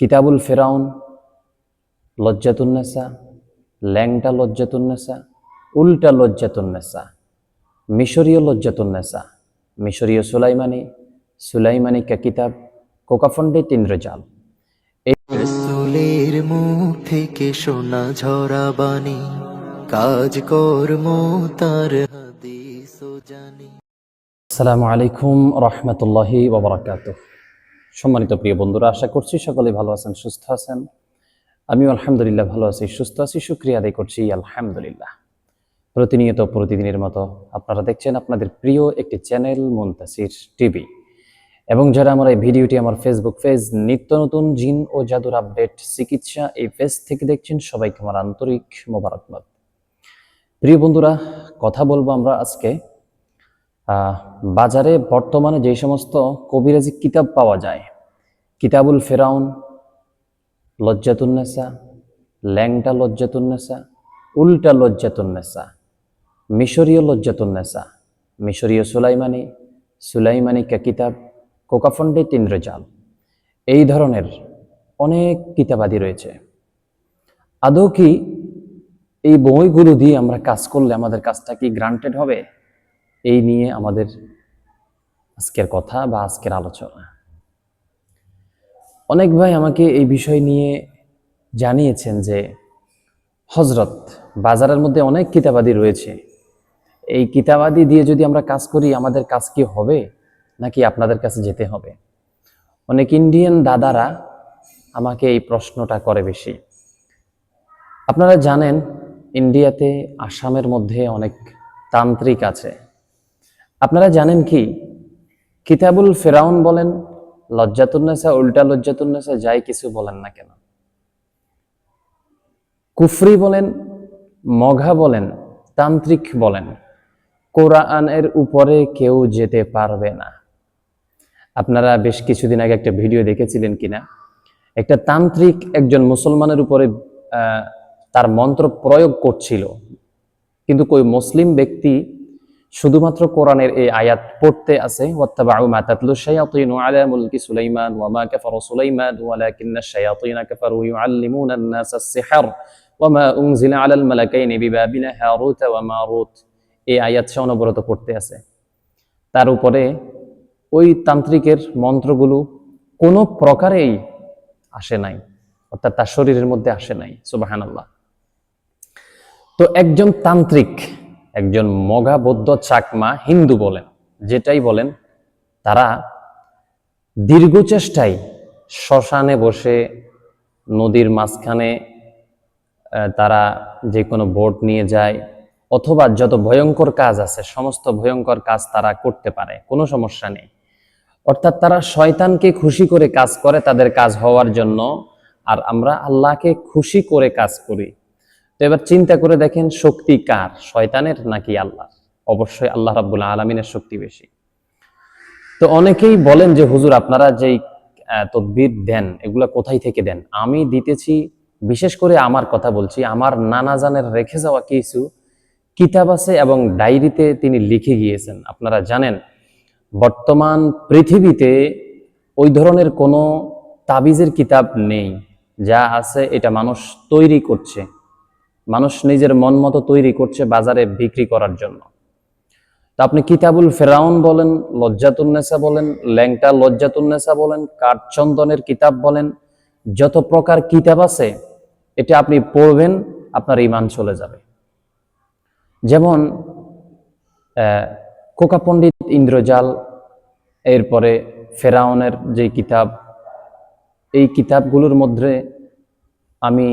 কিতাবুল ফেরাউন লজ্জাতুন্নেসা ল্যাংটা লজ্জাতুন্নেসা উল্টা লজ্জাতুন্নেসা মিশরীয় লজ্জাতুন্নেসা মিশরীয় সুলাইমানি সুলাইমানি কা কিতাব কোকাফন্ডিত ইন্দ্রজাল রসুলের মুখ থেকে শোনা ঝরা বাণী কাজ কর্ম তার হাদিস জানি। আসসালামু আলাইকুম রহমতুল্লাহি সম্মানিত প্রিয় বন্ধুরা, আশা করছি সকলে ভালো আছেন, সুস্থ আছেন। আমিও আলহামদুলিল্লাহ ভালো আছি, সুস্থ আছি, শুক্রিয়া আদায় করছি, আলহামদুলিল্লাহ। প্রতিনিয়ত, প্রতিদিনের মতো আপনারা দেখছেন আপনাদের প্রিয় একটি চ্যানেল মুনতাসির টিভি। এবং যারা আমার এই ভিডিওটি আমার ফেসবুক পেজ নিত্য নতুন জিন ও জাদুর আপডেট চিকিৎসা এই পেজ থেকে দেখছেন, সবাইকে আমার আন্তরিক মোবারকবাদ। প্রিয় বন্ধুরা, কথা বলব আমরা আজকে বাজারে বর্তমানে যে সমস্ত কবিরাজি কিতাব পাওয়া যায়, কিতাবুল ফেরাউন লজ্জাতুন্নেসা ল্যাংটা লজ্জাতুন্নেসা উল্টা লজ্জাতুন্নেসা মিশরীয় লজ্জাতুন্নেসা মিশরীয় সুলাইমানি সুলাইমানি কা কিতাব, কোকাফন্ডে ইন্দ্রজাল এই ধরনের অনেক কিতাবাদি রয়েছে। আদৌ কি এই বইগুলো দিয়ে আমরা কাজ করলে আমাদের কাজটা কি গ্রান্টেড হবে? এই নিয়ে আমাদের আজকের কথা বা আজকের আলোচনা। অনেক ভাই আমাকে এই বিষয় নিয়ে জানিয়েছেন যে হজরত বাজারের মধ্যে অনেক কিতাবাদি রয়েছে। এই কিতাবাদি দিয়ে যদি আমরা কাজ করি, আমাদের কাজ কি হবে? নাকি আপনাদের কাছে যেতে হবে? অনেক ইন্ডিয়ান দাদারা আমাকে এই প্রশ্নটা করে বেশি। আপনারা জানেন ইন্ডিয়াতে আসামের মধ্যে অনেক তান্ত্রিক আছে। আপনারা জানেন কি? কিতাবুল ফেরাউন বলেন লজ্জাতুন্নেসা উল্টা লজ্জাতুন্নেসা যাই কিছু বলেন না কেন। কুফরি বলেন, মঘা বলেন, তান্ত্রিক বলেন, কোরআনের উপরে কেউ যেতে পারবে না। আপনারা বেশ কিছুদিন আগে একটা ভিডিও দেখেছিলেন কিনা? একটা তান্ত্রিক একজন মুসলমানের উপরে তার মন্ত্র প্রয়োগ করছিল। কিন্তু কই মুসলিম ব্যক্তি শুধুমাত্র কোরআনের এই আয়াত পড়তে আছে, ওয়াত্তাবাউ মা তাতলু শায়াতিনু আলা মুলকি সুলাইমান ওয়া মা কাফারা সুলাইমান ওয়ালাকিন্না শায়াতিনা কাফারু ইউআল্লিমুনা আন-নাস আস-সিহর, ওয়া মা উনজিলা আলাল মালাকাইনি হারুত ওয়া মারুত। এই আয়াত সে অনবরত পড়তে আছে। তার উপরে ওই তান্ত্রিকের মন্ত্রগুলো কোনো প্রকারেই আসে নাই, অর্থাৎ তার শরীরের মধ্যে আসে নাই, সুবাহানাল্লাহ। তো একজন তান্ত্রিক একজন মগা বৌদ্ধ চাকমা হিন্দু বলেন, যেটাই বলেন, তারা দীর্ঘ চেষ্টায় শ্মশানে বসে নদীর মাঝখানে তারা যে কোনো বোট নিয়ে যায়, অথবা যত ভয়ঙ্কর কাজ আছে, সমস্ত ভয়ঙ্কর কাজ তারা করতে পারে, কোনো সমস্যা নেই। অর্থাৎ তারা শয়তানকে খুশি করে কাজ করে তাদের কাজ হওয়ার জন্য, আর আমরা আল্লাহকে খুশি করে কাজ করি। তো এবার চিন্তা করে দেখেন শক্তি কার? শয়তানের নাকি আল্লাহ? অবশ্যই আল্লাহ রাব্বুল আলমিনের শক্তি বেশি। তো অনেকেই বলেন যে, হুজুর, আপনারা যেই তদবির দেন, এগুলা কোথায় থেকে দেন? আমি দিতেছি, বিশেষ করে আমার কথা বলছি, আমার নানা জানের রেখে যাওয়া কিছু কিতাব আছে এবং ডায়েরিতে তিনি লিখে গিয়েছেন। আপনারা জানেন, বর্তমান পৃথিবীতে ওই ধরনের কোনো তাবিজের কিতাব নেই। যা আছে, এটা মানুষ তৈরি করছে। মানুষ নিজের মন মতো তৈরি করছে বাজারে বিক্রি করার জন্য। তা আপনি কিতাবুল ফেরাউন বলেন লজ্জাতুন্নেসা বলেন, ল্যাংটা লজ্জাতুন্নেসা বলেন, কাঠচন্দনের কিতাব বলেন, যত প্রকার কিতাব আছে, এটা আপনি পড়বেন, আপনার ইমান চলে যাবে। যেমন কোকা পণ্ডিত ইন্দ্রজাল, এরপরে ফেরাউনের যে কিতাব, এই কিতাবগুলোর মধ্যে আমি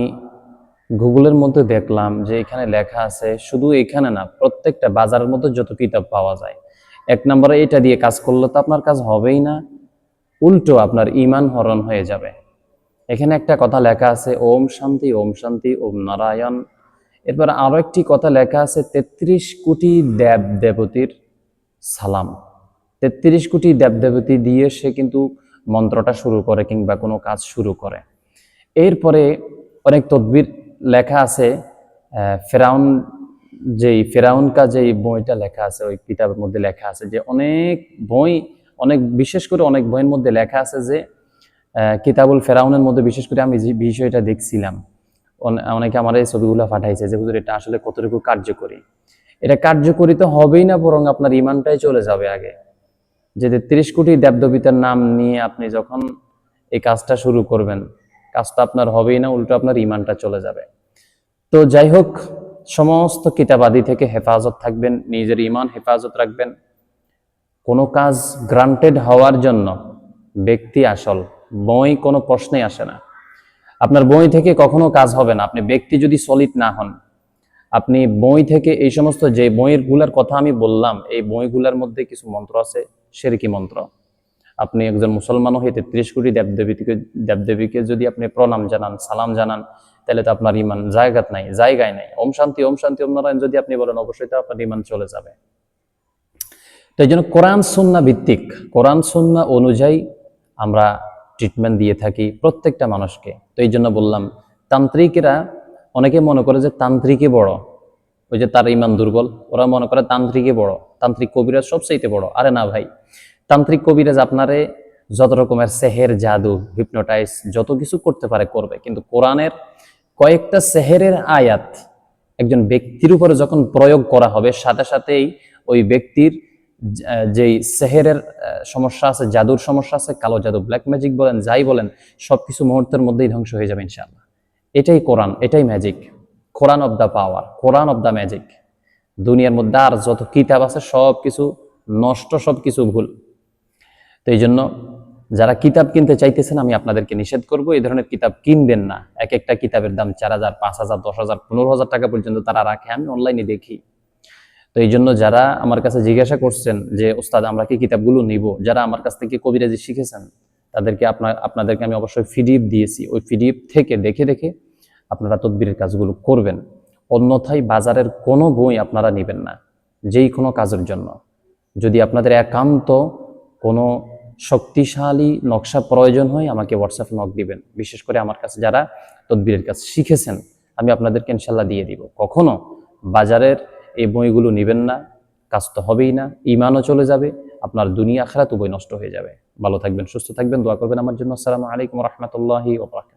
গুগলের মধ্যে দেখলাম যে এখানে লেখা আছে, শুধু এখানে না, প্রত্যেকটা বাজারের মধ্যে যত কিতাব পাওয়া যায়। এক নম্বরে এটা দিয়ে কাজ করলে তো আপনার কাজ হবেই না, উল্টো আপনার ইমান হরণ হয়ে যাবে। এখানে একটা কথা লেখা আছে, ওম শান্তি ওম শান্তি, ওম নারায়ণ। এরপর আরও একটি কথা লেখা আছে, তেত্রিশ কোটি দেব দেবতীর সালাম। তেত্রিশ কোটি দেব দেবতী দিয়ে সে কিন্তু মন্ত্রটা শুরু করে কিংবা কোনো কাজ শুরু করে। এরপরে অনেক তদবির লেখা আছে ফেরাউন যেই ফেরাউন কা যেই বইটা লেখা আছে, ওই কিতাবের মধ্যে লেখা আছে যে অনেক বই, অনেক, বিশেষ করে অনেক বইয়ের মধ্যে লেখা আছে যে কিতাবুল ফেরাউনের মধ্যে বিশেষ করে আমি যে বিষয়টা দেখছিলাম। অনেকে আমার এই ছবিগুলো পাঠাইছে যে, হুজুর, এটা আসলে কতটুকু কার্যকরী? এটা কার্যকরী তো হবেই না, বরং আপনার ইমানটাই চলে যাবে আগে। যে তিরিশ কোটি দেবদেবিতার নাম নিয়ে আপনি যখন এই কাজটা শুরু করবেন কাজটা আপনার হবেই না, উল্টো আপনার ইমানটা চলে যাবে। তো যাই হোক, সমস্ত কিতাবাদি থেকে হেফাজত থাকবেন, নিজের ইমান হেফাজত রাখবেন। কোনো কাজ গ্রান্টেড হওয়ার জন্য ব্যক্তি আসল, বই কোনো প্রশ্নেই আসে না। আপনার বই থেকে কখনো কাজ হবে না। আপনি ব্যক্তি যদি সলিড না হন, আপনি বই থেকে এই সমস্ত যে বইয়েরগুলার কথা আমি বললাম, এই বইগুলার মধ্যে কিছু মন্ত্র আছে? সেরকি মন্ত্র। আপনি একজন মুসলমানও হয়ে তেত্রিশ কোটি দেবদেবীকে দেবদেবীকে যদি আপনি প্রণাম জানান, সালাম জানান, তাহলে তো আপনার ইমান জায়গাত নাই, জায়গায় নাই। ওম শান্তি ওম শান্তি, ওম নারায়ণ, যদি আপনি বলেন, অবশ্যই তো আপনার ইমান চলে যাবে। তো এই জন্য কোরআন, সুন্না ভিত্তিক। কোরআন, সুন্না অনুযায়ী আমরা ট্রিটমেন্ট দিয়ে থাকি প্রত্যেকটা মানুষকে। তো এই জন্য বললাম, তান্ত্রিকেরা অনেকে মনে করে যে তান্ত্রিকই বড়, ওই যে তার ইমান দুর্বল, ওরা মনে করে তান্ত্রিকই বড়। তান্ত্রিক কবিরাজ সবচাইতে বড়। আরে না ভাই তান্ত্রিক কবিরাজ আপনারে যত রকমের সেহের, জাদু হিপনোটাইজ যত কিছু করতে পারে, করবে। কিন্তু কোরআনের কয়েকটা সেহেরের আয়াত একজন ব্যক্তির উপরে যখন প্রয়োগ করা হবে, সাথে সাথেই ওই ব্যক্তির যেই সেহেরের সমস্যা আছে, জাদুর সমস্যা আছে, কালো জাদু ব্ল্যাক ম্যাজিক বলেন, যাই বলেন সব কিছু মুহূর্তের মধ্যেই ধ্বংস হয়ে যাবে ইনশাআল্লাহ। এটাই কোরআন, এটাই magic Quran of the power Quran of the magic দুনিয়ার মধ্যে আর যত কিতাব আছে সব কিছু নষ্ট সব কিছু ভুল। তো এই জন্য যারা কিতাব কিনতে চাইতেছেন, আমি আপনাদেরকে নিষেধ করব, এই ধরনের কিতাব কিনবেন না। এক একটা কিতাবের দাম চার হাজার, পাঁচ হাজার, দশ হাজার, পনেরো হাজার টাকা পর্যন্ত তারা রাখে, আমি অনলাইনে দেখি। তো এই জন্য যারা আমার কাছে জিজ্ঞাসা করছেন যে, ওস্তাদ, আমরা কি কিতাবগুলো নিব? যারা আমার কাছ থেকে কবিরাজি শিখেছেন, তাদেরকে আপনার, আপনাদেরকে আমি অবশ্যই ফিডিএফ দিয়েছি। ওই ফিডিএফ থেকে দেখে দেখে আপনারা তদবিরের কাজগুলো করবেন। অন্যথায় বাজারের কোনো বই আপনারা নেবেন না, যেই কোনো কাজের জন্য। যদি আপনাদের একান্ত কোনো শক্তিশালী নকশা প্রয়োজন হয় আমাকে হোয়াটসঅ্যাপ নক দিবেন। বিশেষ করে আমার কাছে যারা তদবিরের কাজ শিখেছেন, আমি আপনাদেরকে ইনশাল্লাহ দিয়ে দিব। কখনো বাজারের এই বইগুলো নেবেন না, কাজ তো হবেই না ইমানও চলে যাবে, আপনার দুনিয়া আখরাত বই নষ্ট হয়ে যাবে। ভালো থাকবেন, সুস্থ থাকবেন, দোয়া করবেন। আমার জন্য আসসালামু আলাইকুম রহমতুল্লাহি ওবরাকাত